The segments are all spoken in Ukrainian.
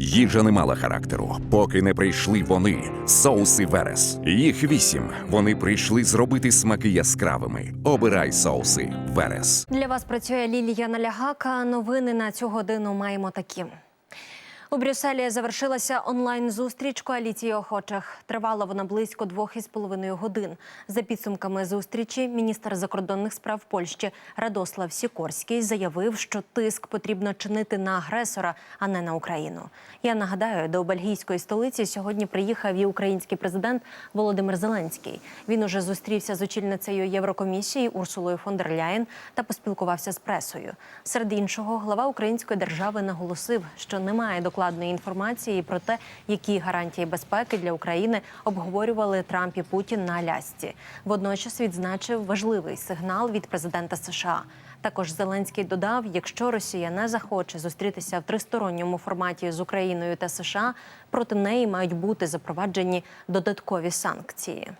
Їжа не мала характеру, поки не прийшли вони, соуси Верес. Їх вісім. Вони прийшли зробити смаки яскравими. Обирай соуси Верес. Для вас працює Лілія Налягака. Новини на цю годину маємо такі. У Брюсселі завершилася онлайн-зустріч коаліції охочих. Тривала вона близько двох із половиною годин. За підсумками зустрічі, міністр закордонних справ Польщі Радослав Сікорський заявив, що тиск потрібно чинити на агресора, а не на Україну. Я нагадаю, до бельгійської столиці сьогодні приїхав і український президент Володимир Зеленський. Він уже зустрівся з очільницею Єврокомісії Урсулою фон дер Ляєн та поспілкувався з пресою. Серед іншого, глава української держави наголосив, що немає докладної інформації про те, які гарантії безпеки для України обговорювали Трамп і Путін на Алясці. Водночас відзначив важливий сигнал від президента США. Також Зеленський додав: якщо Росія не захоче зустрітися в тристоронньому форматі з Україною та США, проти неї мають бути запроваджені додаткові санкції.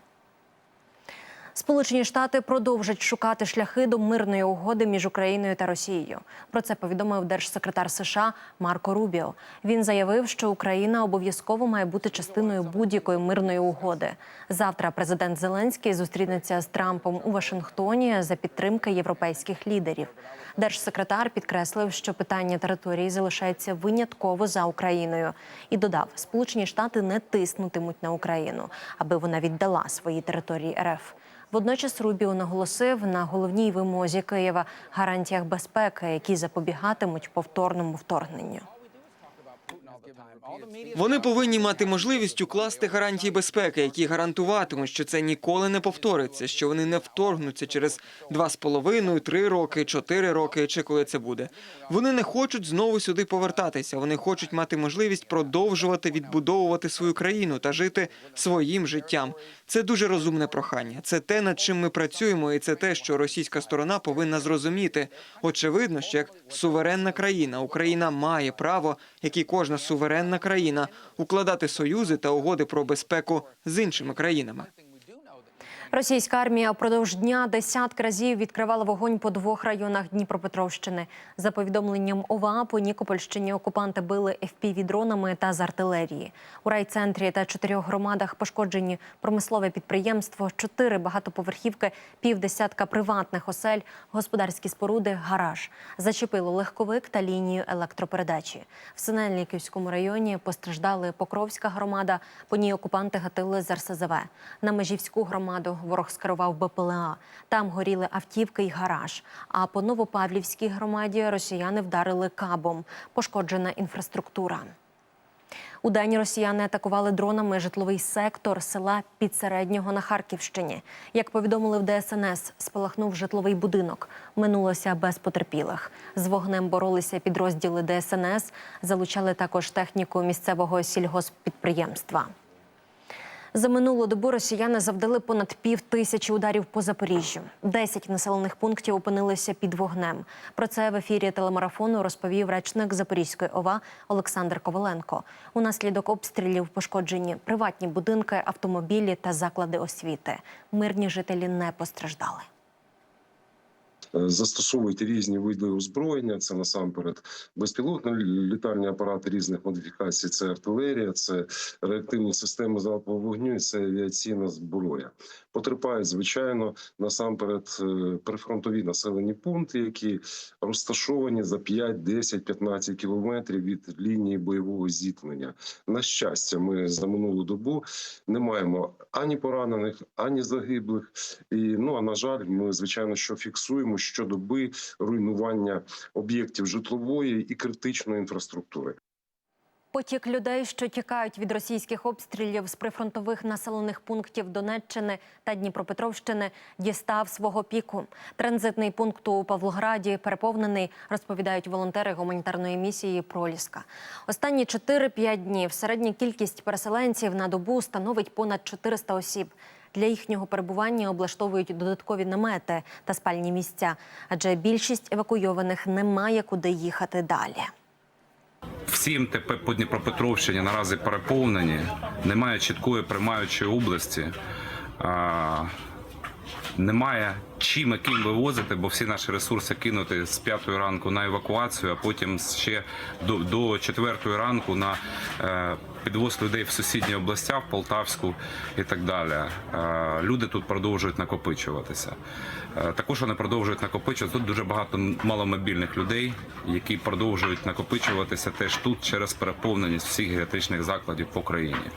Сполучені Штати продовжать шукати шляхи до мирної угоди між Україною та Росією. Про це повідомив держсекретар США Марко Рубіо. Він заявив, що Україна обов'язково має бути частиною будь-якої мирної угоди. Завтра президент Зеленський зустрінеться з Трампом у Вашингтоні за підтримки європейських лідерів. Держсекретар підкреслив, що питання території залишається винятково за Україною, і додав, Сполучені Штати не тиснутимуть на Україну, аби вона віддала свої території РФ. Водночас Рубіо наголосив на головній вимозі Києва гарантіях безпеки, які запобігатимуть повторному вторгненню. Вони повинні мати можливість укласти гарантії безпеки, які гарантуватимуть, що це ніколи не повториться, що вони не вторгнуться через два з половиною, три роки, чотири роки, чи коли це буде. Вони не хочуть знову сюди повертатися. Вони хочуть мати можливість продовжувати відбудовувати свою країну та жити своїм життям. Це дуже розумне прохання. Це те, над чим ми працюємо, і це те, що російська сторона повинна зрозуміти. Очевидно, що як суверенна країна Україна має право, як і кожна суверенна країна, укладати союзи та угоди про безпеку з іншими країнами. Російська армія впродовж дня десятки разів відкривала вогонь по двох районах Дніпропетровщини. За повідомленням ОВА, по Нікопольщині окупанти били FPV-дронами та з артилерії. У райцентрі та чотирьох громадах пошкоджені промислове підприємство, чотири багатоповерхівки, півдесятка приватних осель, господарські споруди, гараж. Зачепило легковик та лінію електропередачі. В Синельниківському районі постраждали Покровська громада. По ній окупанти гатили з РСЗВ. На Межівську громаду ворог скерував БПЛА. Там горіли автівки й гараж. А по Новопавлівській громаді росіяни вдарили кабом. Пошкоджена інфраструктура. У день росіяни атакували дронами житловий сектор села Підсереднього на Харківщині. Як повідомили в ДСНС, спалахнув житловий будинок. Минулося без потерпілих. З вогнем боролися підрозділи ДСНС, залучали також техніку місцевого сільгосппідприємства. За минулу добу росіяни завдали понад пів тисячі ударів по Запоріжжю. Десять населених пунктів опинилися під вогнем. Про це в ефірі телемарафону розповів речник Запорізької ОВА Олександр Коваленко. Унаслідок обстрілів пошкоджені приватні будинки, автомобілі та заклади освіти. Мирні жителі не постраждали. Е, застосовують різні види озброєння. Це насамперед безпілотні літальні апарати різних модифікацій. Це артилерія, це реактивні системи залпового вогню, і це авіаційна зброя. Потерпають звичайно насамперед е, прифронтові населені пункти, які розташовані за 5, 10, 15 кілометрів від лінії бойового зіткнення. На щастя, ми за минулу добу не маємо ані поранених, ані загиблих. І ну а на жаль, ми звичайно що фіксуємо щодоби руйнування об'єктів житлової і критичної інфраструктури. Потік людей, що тікають від російських обстрілів з прифронтових населених пунктів Донеччини та Дніпропетровщини, дістав свого піку. Транзитний пункт у Павлограді переповнений, розповідають волонтери гуманітарної місії Проліска. Останні 4-5 днів середня кількість переселенців на добу становить понад 400 осіб. Для їхнього перебування облаштовують додаткові намети та спальні місця, адже більшість евакуйованих не має куди їхати далі. Всім МТП по Дніпропетровщині наразі переповнені, немає чіткої приймаючої області. Немає чим і ким вивозити, бо всі наші ресурси кинути з п'ятої ранку на евакуацію, а потім ще до, до четвертої ранку на е, підвоз людей в сусідні областя, в Полтавську і так далі. Е, люди тут продовжують накопичуватися. Е, також вони продовжують накопичуватися. Тут дуже багато маломобільних людей, які продовжують накопичуватися теж тут через переповненість всіх геріатричних закладів по країні.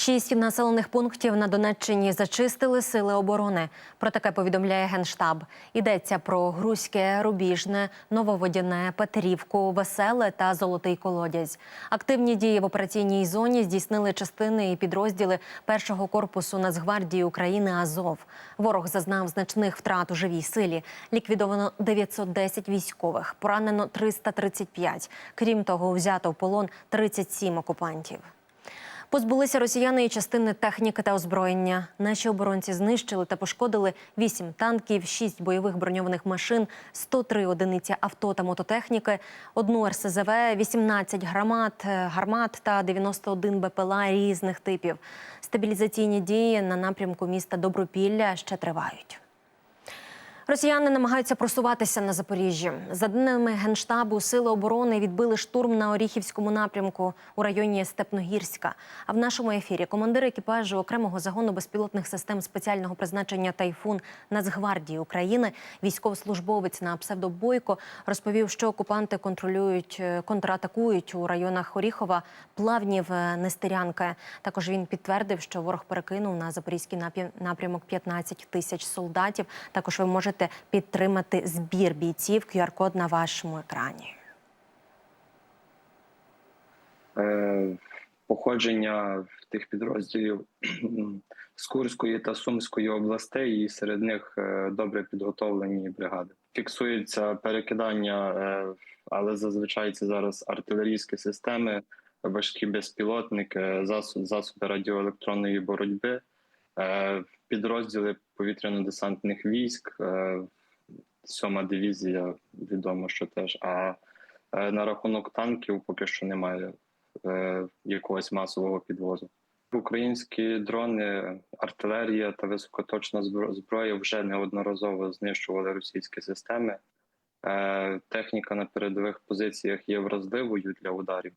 Шість населених пунктів на Донеччині зачистили сили оборони. Про таке повідомляє Генштаб. Йдеться про Грузьке, Рубіжне, Нововодяне, Петрівку, Веселе та Золотий Колодязь. Активні дії в операційній зоні здійснили частини і підрозділи першого корпусу Нацгвардії України Азов. Ворог зазнав значних втрат у живій силі. Ліквідовано 910 військових, поранено 335. Крім того, взято в полон 37 окупантів. Позбулися росіяни і частини техніки та озброєння. Наші оборонці знищили та пошкодили 8 танків, 6 бойових броньованих машин, 103 одиниці авто та мототехніки, одну РСЗВ, 18 гармат, е, гармат та 91 БПЛА різних типів. Стабілізаційні дії на напрямку міста Добропілля ще тривають. Росіяни намагаються просуватися на Запоріжжі. За даними генштабу, сили оборони відбили штурм на Оріхівському напрямку у районі Степногірська. А в нашому ефірі командир екіпажу окремого загону безпілотних систем спеціального призначення Тайфун Нацгвардії України, військовослужбовець на псевдобойко, розповів, що окупанти контролюють е, контратакують у районах Оріхова, Плавнів, е, Нестерянка. Також він підтвердив, що ворог перекинув на запорізький напрям- напрямок 15 тисяч солдатів. Також ви можете підтримати збір бійців. QR-код на вашому екрані. Е, походження тих підрозділів з Курської та Сумської областей, і серед них е, добре підготовлені бригади. Фіксується перекидання, е, але зазвичай це зараз артилерійські системи, важкі безпілотники, засоби, радіоелектронної боротьби, підрозділи повітряно-десантних військ, е, сьома дивізія, відомо, що теж. А е, на рахунок танків поки що немає е, якогось масового підвозу. Українські дрони, артилерія та високоточна зброя вже неодноразово знищували російські системи. Е, Техніка на передових позиціях є вразливою для ударів.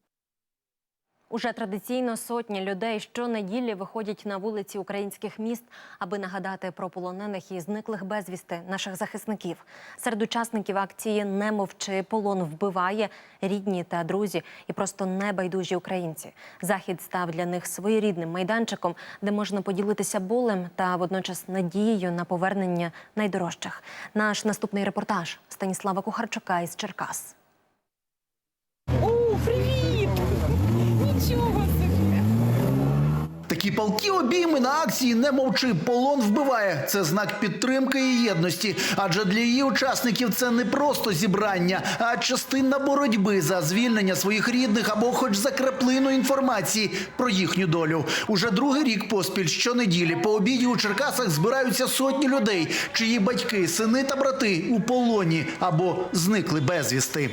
Уже традиційно сотні людей щонеділі виходять на вулиці українських міст, аби нагадати про полонених і зниклих безвісти наших захисників. Серед учасників акції Не мовчи полон вбиває рідні та друзі і просто небайдужі українці. Захід став для них своєрідним майданчиком, де можна поділитися болем та водночас надією на повернення найдорожчих. Наш наступний репортаж Станіслава Кухарчука із Черкас. О, привіт! Нічого собі! Такі палкі обійми на акції не мовчи. Полон вбиває. Це знак підтримки і єдності. Адже для її учасників це не просто зібрання, а частина боротьби за звільнення своїх рідних або хоч за краплину інформації про їхню долю. Уже другий рік поспіль щонеділі по обіді у Черкасах збираються сотні людей, чиї батьки, сини та брати у полоні або зникли безвісти.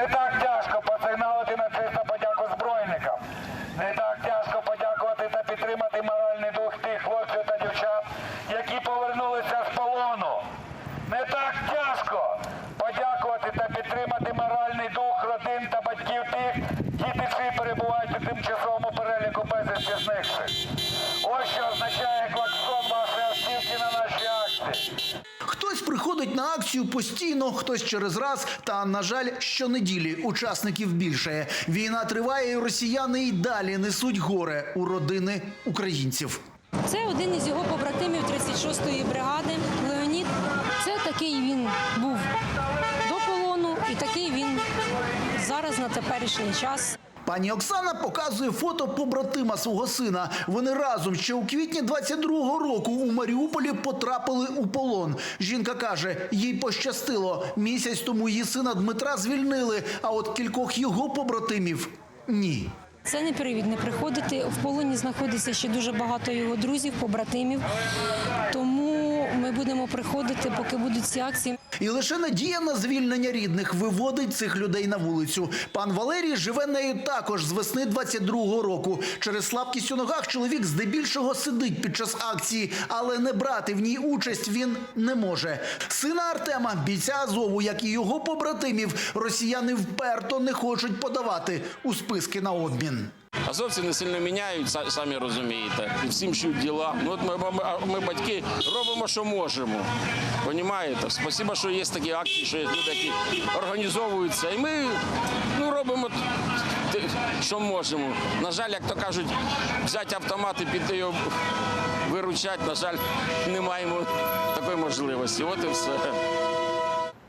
Не так тяжко посигналити на чисто подяку збройникам. Не так тяжко подякувати та підтримати моральний дух тих хлопців та дівчат, які повернулися з полону. Не так тяжко подякувати та підтримати моральний дух родин та батьків тих, діти всі перебувають у тимчасовому переліку безвісті зникших. Ось що означає клаксон вашої автівки на нашій акції. Хтось приходить на акцію постійно, хтось через раз. Та на жаль, щонеділі учасників більше. Війна триває, і росіяни й далі несуть горе у родини українців. Це один із його побратимів 36-ї бригади Леонід. Це такий він був до полону, і такий він зараз на теперішній час. Пані Оксана показує фото побратима свого сина. Вони разом ще у квітні 22-го року у Маріуполі потрапили у полон. Жінка каже, їй пощастило. Місяць тому її сина Дмитра звільнили, а от кількох його побратимів ні. Це не привід не приходити. В полоні знаходиться ще дуже багато його друзів, побратимів. Тому будемо приходити, поки будуть ці акції. І лише надія на звільнення рідних виводить цих людей на вулицю. Пан Валерій живе нею також з весни 22-го року. Через слабкість у ногах чоловік здебільшого сидить під час акції, але не брати в ній участь він не може. Сина Артема, бійця Азову, як і його побратимів, росіяни вперто не хочуть подавати у списки на обмін. Азовці не сильно міняють, самі розумієте. Всім шють діла. Ну, от ми, ми, ми, батьки, робимо, що можемо. Понімаєте? Спасибо, що є такі акції, що є люди, які організовуються. І ми ну, робимо що можемо. На жаль, як то кажуть, взяти автомат і піти його виручати, на жаль, не маємо такої можливості. От і все.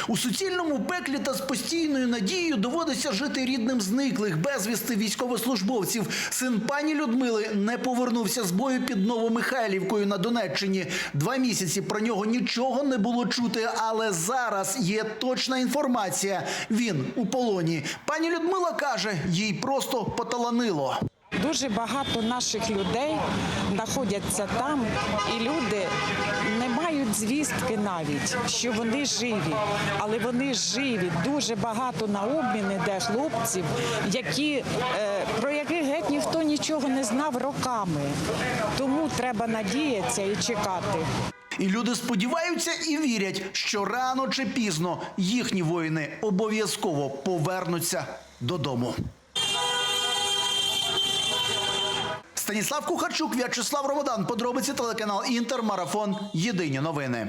У суцільному пеклі та з постійною надією доводиться жити рідним зниклих безвісти військовослужбовців. Син пані Людмили не повернувся з бою під Новомихайлівкою на Донеччині. Два місяці про нього нічого не було чути, але зараз є точна інформація. Він у полоні. Пані Людмила каже, їй просто поталанило. Дуже багато наших людей знаходяться там, і люди звістки навіть, що вони живі, але вони живі. Дуже багато на обмін іде хлопців, які, е, про яких геть ніхто нічого не знав роками. Тому треба надіятися і чекати. І люди сподіваються і вірять, що рано чи пізно їхні воїни обов'язково повернуться додому. Станіслав Кухарчук, В'ячеслав Ромодан. Подробиці телеканал Інтер. Марафон. Єдині новини.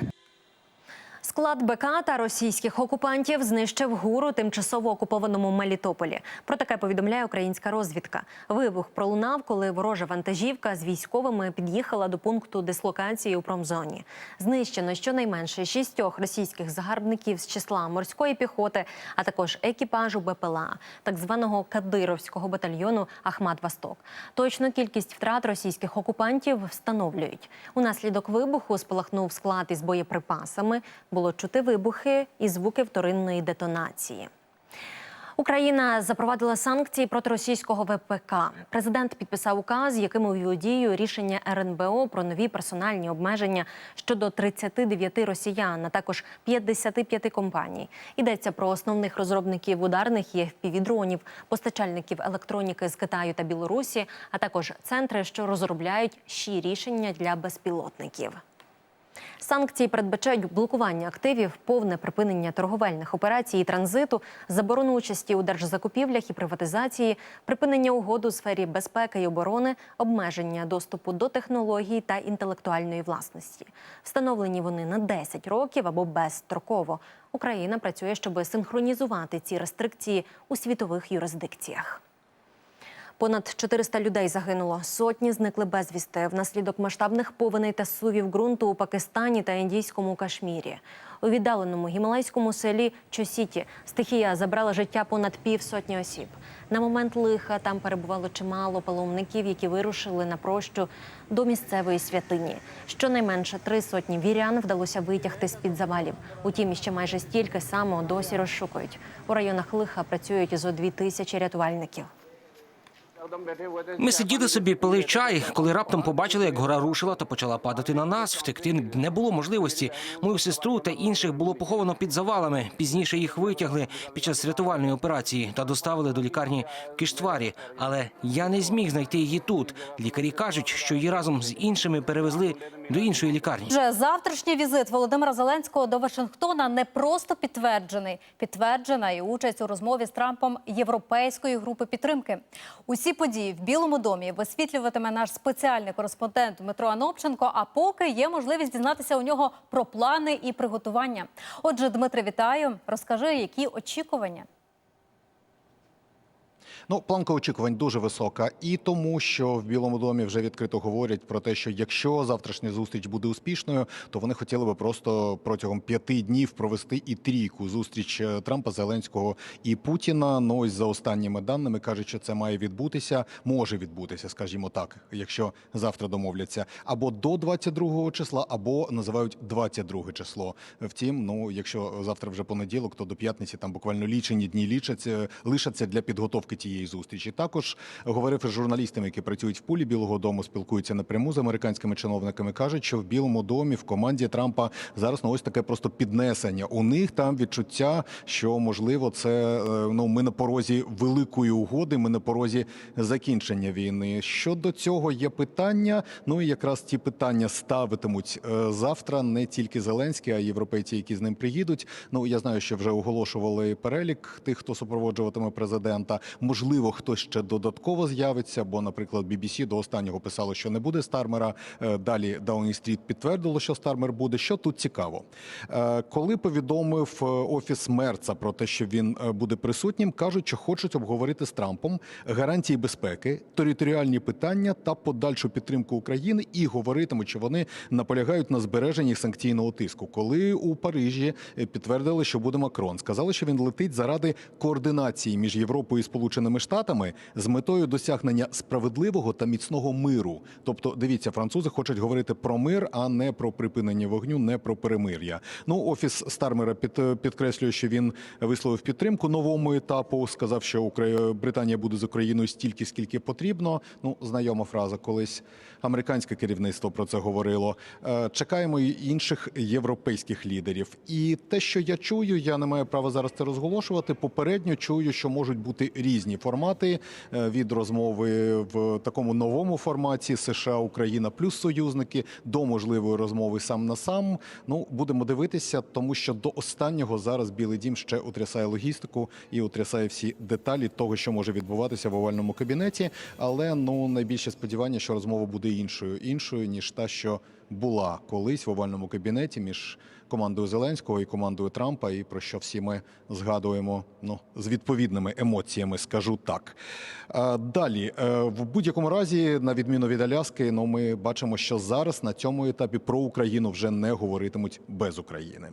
Склад БК та російських окупантів знищив гуру тимчасово окупованому Мелітополі. Про таке повідомляє українська розвідка. Вибух пролунав, коли ворожа вантажівка з військовими під'їхала до пункту дислокації у промзоні. Знищено щонайменше шістьох російських загарбників з числа морської піхоти, а також екіпажу БПЛА, так званого Кадировського батальйону Ахмат Восток. Точну кількість втрат російських окупантів встановлюють. Унаслідок вибуху спалахнув склад із боєприпасами. Було чути вибухи і звуки вторинної детонації. Україна запровадила санкції проти російського ВПК. Президент підписав указ, яким увів дію рішення РНБО про нові персональні обмеження щодо 39 росіян, а також 55 компаній. Йдеться про основних розробників ударних і FPV-дронів, постачальників електроніки з Китаю та Білорусі, а також центри, що розробляють ще рішення для безпілотників. Санкції передбачають блокування активів, повне припинення торговельних операцій і транзиту, заборону участі у держзакупівлях і приватизації, припинення угод у сфері безпеки і оборони, обмеження доступу до технологій та інтелектуальної власності. Встановлені вони на 10 років або безстроково. Україна працює, щоб синхронізувати ці рестрикції у світових юрисдикціях. Понад 400 людей загинуло, сотні зникли безвісти внаслідок масштабних повеней та сувів ґрунту у Пакистані та індійському Кашмірі. У віддаленому гімалайському селі Чосіті стихія забрала життя понад півсотні осіб. На момент лиха там перебувало чимало паломників, які вирушили на прощу до місцевої святині. Щонайменше три сотні вірян вдалося витягти з під завалів. Утім, ще майже стільки само досі розшукують. У районах лиха працюють зо дві тисячі рятувальників. Ми сиділи собі, пили чай, коли раптом побачили, як гора рушила та почала падати на нас. Втекти не було можливості. Мою сестру та інших було поховано під завалами. Пізніше їх витягли під час рятувальної операції та доставили до лікарні в Кіштварі. Але я не зміг знайти її тут. Лікарі кажуть, що її разом з іншими перевезли до іншої лікарні. Вже завтрашній візит Володимира Зеленського до Вашингтона не просто підтверджений, підтверджена і участь у розмові з Трампом європейської групи підтримки. Усі події в Білому домі висвітлюватиме наш спеціальний кореспондент Дмитро Анопченко. А поки є можливість дізнатися у нього про плани і приготування. Отже, Дмитре, вітаю. Розкажи, які очікування. Ну, планка очікувань дуже висока, і тому, що в Білому домі вже відкрито говорять про те, що якщо завтрашня зустріч буде успішною, то вони хотіли би просто протягом п'яти днів провести і трійку зустріч е, Трампа, Зеленського і Путіна. Ну ось за останніми даними кажуть, що це має відбутися, може відбутися, скажімо так, якщо завтра домовляться, або до 22 числа, або називають 22 число. Втім, ну якщо завтра вже понеділок, то до п'ятниці там буквально лічені дні лічаться, лишаться для підготовки тієї цієї зустрічі. Також говорив із журналістами, які працюють в пулі Білого Дому, спілкуються напряму з американськими чиновниками. кажуть, що в Білому домі в команді Трампа зараз ну ось таке просто піднесення. У них там відчуття, що можливо це е, ну ми на порозі великої угоди. Ми на порозі закінчення війни. Щодо цього є питання. Ну і якраз ті питання ставитимуть е, завтра не тільки Зеленський, а й європейці, які з ним приїдуть. Ну я знаю, що вже оголошували перелік тих, хто супроводжуватиме президента. Можливо, хтось ще додатково з'явиться. Бо, наприклад, BBC до останнього писало, що не буде Стармера. Е, Далі Даунінг Стріт підтвердило, що Стармер буде. Що тут цікаво, Е, коли повідомив е, офіс Мерца про те, що він буде присутнім, кажуть, що хочуть обговорити з Трампом гарантії безпеки, територіальні питання та подальшу підтримку України, і говоритимуть, що вони наполягають на збереженні санкційного тиску. Коли у Парижі підтвердили, що буде Макрон, сказали, що він летить заради координації між Європою і Сполученими Штатами з метою досягнення справедливого та міцного миру. Тобто, дивіться, французи хочуть говорити про мир, а не про припинення вогню, не про перемир'я. Ну, офіс Стармера під, підкреслює, що він висловив підтримку новому етапу. Сказав, що. Британія буде з Україною стільки, скільки потрібно. Ну, знайома фраза, колись американське керівництво про це говорило. Е, Чекаємо і інших європейських лідерів. І те, що я чую, я не маю права зараз це розголошувати. Попередньо чую, що можуть бути різні формати е, від розмови в такому новому форматі США, Україна плюс союзники до можливої розмови сам на сам. Ну будемо дивитися, тому що до останнього зараз Білий Дім ще утрясає логістику і утрясає всі деталі того, що може відбуватися в овальному кабінеті. Але ну найбільше сподівання, що розмова буде іншою, іншою ніж та, що була колись в овальному кабінеті між командою Зеленського і командою Трампа, і про що всі ми згадуємо ну з відповідними емоціями, скажу так. Е, Далі, е, в будь-якому разі, на відміну від Аляски, ну ми бачимо, що зараз на цьому етапі про Україну вже не говоритимуть без України.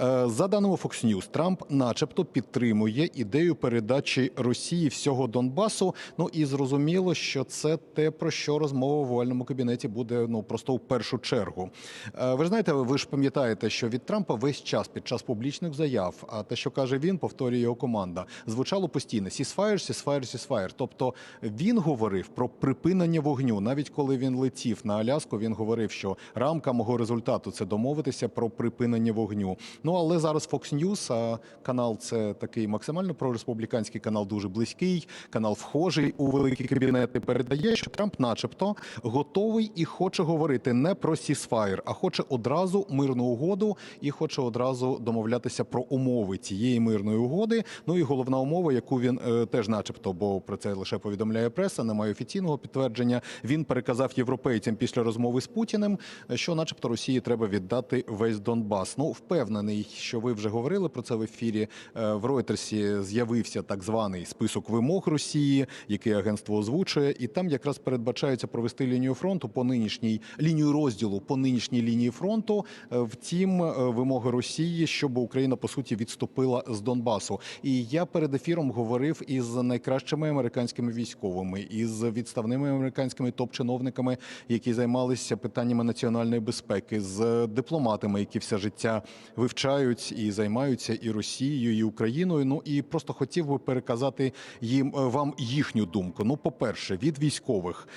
Е, За даними Fox News, Трамп, начебто, підтримує ідею передачі Росії всього Донбасу. Ну і зрозуміло, що це те, про що розмова в овальному кабінеті буде ну просто в першу чергу. Е, Ви ж знаєте, ви ж пам'ятаєте, що від Трампа весь час під час публічних заяв, а те, що каже він, повторює його команда, звучало постійно «ceasefire, ceasefire, ceasefire». Тобто він говорив про припинення вогню. Навіть коли він летів на Аляску, він говорив, що рамка мого результату це домовитися про припинення вогню. Ну але зараз Fox News, а канал це такий максимально прореспубліканський канал, дуже близький, канал вхожий у великі кабінети. Передає, що Трамп, начебто, готовий і хоче говорити не про сісфаєр, а хоче одразу мирну угоду і хоче одразу домовлятися про умови цієї мирної угоди. Ну і головна умова, яку він е, теж, начебто, бо про це лише повідомляє преса, немає офіційного підтвердження. Він переказав європейцям після розмови з Путіним, що, начебто, Росії треба віддати весь Донбас. Ну, впевнений, що ви вже говорили про це в ефірі. Е, В Ройтерсі з'явився так званий список вимог Росії, який агентство озвучує, і там якраз передбачається провести лінію фронту по нинішній лінію розділу по нинішній лінії фронту. Е, Втім, е, вимоги Росії, щоб Україна по суті відступила з Донбасу. І я перед ефіром говорив із найкращими американськими військовими, із відставними американськими топ-чиновниками, які займалися питаннями національної безпеки, з дипломатами, які все життя вивчають і займаються і Росією, і Україною. Ну і просто хотів би переказати їм е, вам їхню думку. Ну, по-перше, від військових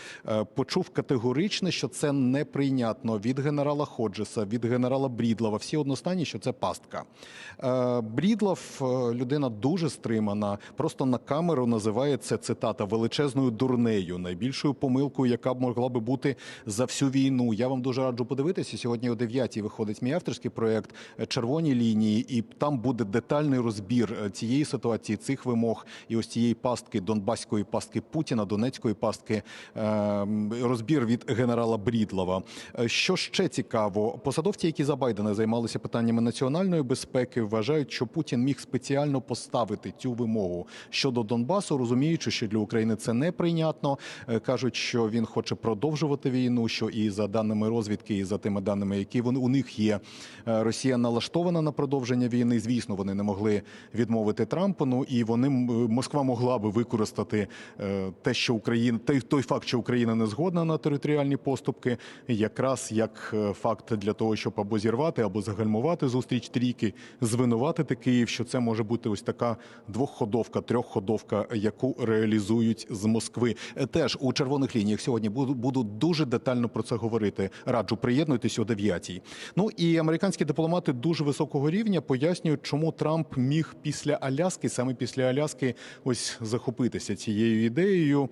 почув категорично, що це неприйнятно від генерала Ходжеса, від генерала Брідлова. Всі одностайні, що це пастка. Е, Брідлов е, людина дуже стримана. Просто на камеру називає це цитата величезною дурнею, найбільшою помилкою, яка б могла би бути за всю війну. Я вам дуже раджу подивитися. Сьогодні о 9 виходить мій авторський проект Червоні лінії, і там буде детальний розбір е, цієї ситуації, цих вимог і ось цієї пастки донбаської пастки Путіна, Донецької пастки. е, Розбір від генерала Брідлова. Е, Що ще цікаво, посадовці, які за Байдена займалися питаннями національної безпеки, вважають, що Путін міг спеціально поставити цю вимогу щодо Донбасу, розуміючи, що для України це неприйнятно. Е, Кажуть, що він хоче продовжувати війну. Що і за даними розвідки, і за тими даними, які вони у них є, е, Росія налаштована на продовження війни. Звісно, вони не могли відмовити Трампу. Ну і вони Москва могла би використати е, те, що Україна той, той факт, що Україна не згодна на територіальні поступки, якраз як е, факт для того, щоб або зірвати, або або загальмувати зустріч трійки, звинуватити Київ, що це може бути ось така двохходовка, трьохходовка, яку реалізують з Москви. Е, Теж у червоних лініях сьогодні буду, буду дуже детально про це говорити. Раджу приєднуйтесь о 9 Ну і американські дипломати дуже високого рівня пояснюють, чому Трамп міг після Аляски, саме після Аляски, ось захопитися цією ідеєю.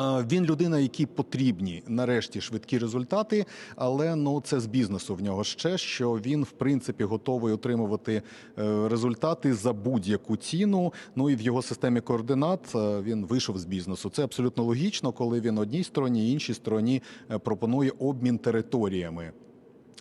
Він людина, якій потрібні нарешті швидкі результати, але ну це з бізнесу в нього ще що він в принципі готовий отримувати е, результати за будь-яку ціну. Ну і в його системі координат е, він вийшов з бізнесу. Це абсолютно логічно, коли він одній стороні, іншій стороні е, пропонує обмін територіями.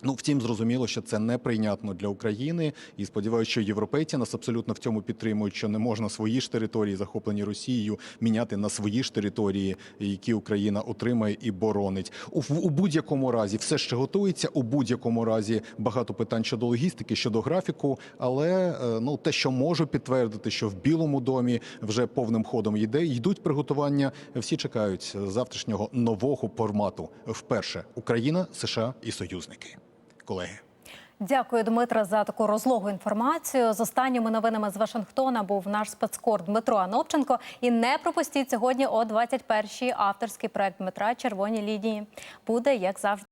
Ну, втім, зрозуміло, що це неприйнятно для України, і сподіваюся, що європейці нас абсолютно в цьому підтримують, що не можна свої ж території, захоплені Росією, міняти на свої ж території, які Україна отримає і боронить. У, у будь-якому разі все ще готується. У будь-якому разі багато питань щодо логістики, щодо графіку. Але е, ну те, що можу підтвердити, що в Білому домі вже повним ходом йде, йдуть приготування. Всі чекають завтрашнього нового формату. Вперше Україна, США і союзники колеги. Дякую, Дмитра, за таку розлогу інформацію. З останніми новинами з Вашингтона був наш спецкор Дмитро Анопченко. І не пропустіть сьогодні о 21-й авторський проект Дмитра Червоні лінії. Буде як завжди.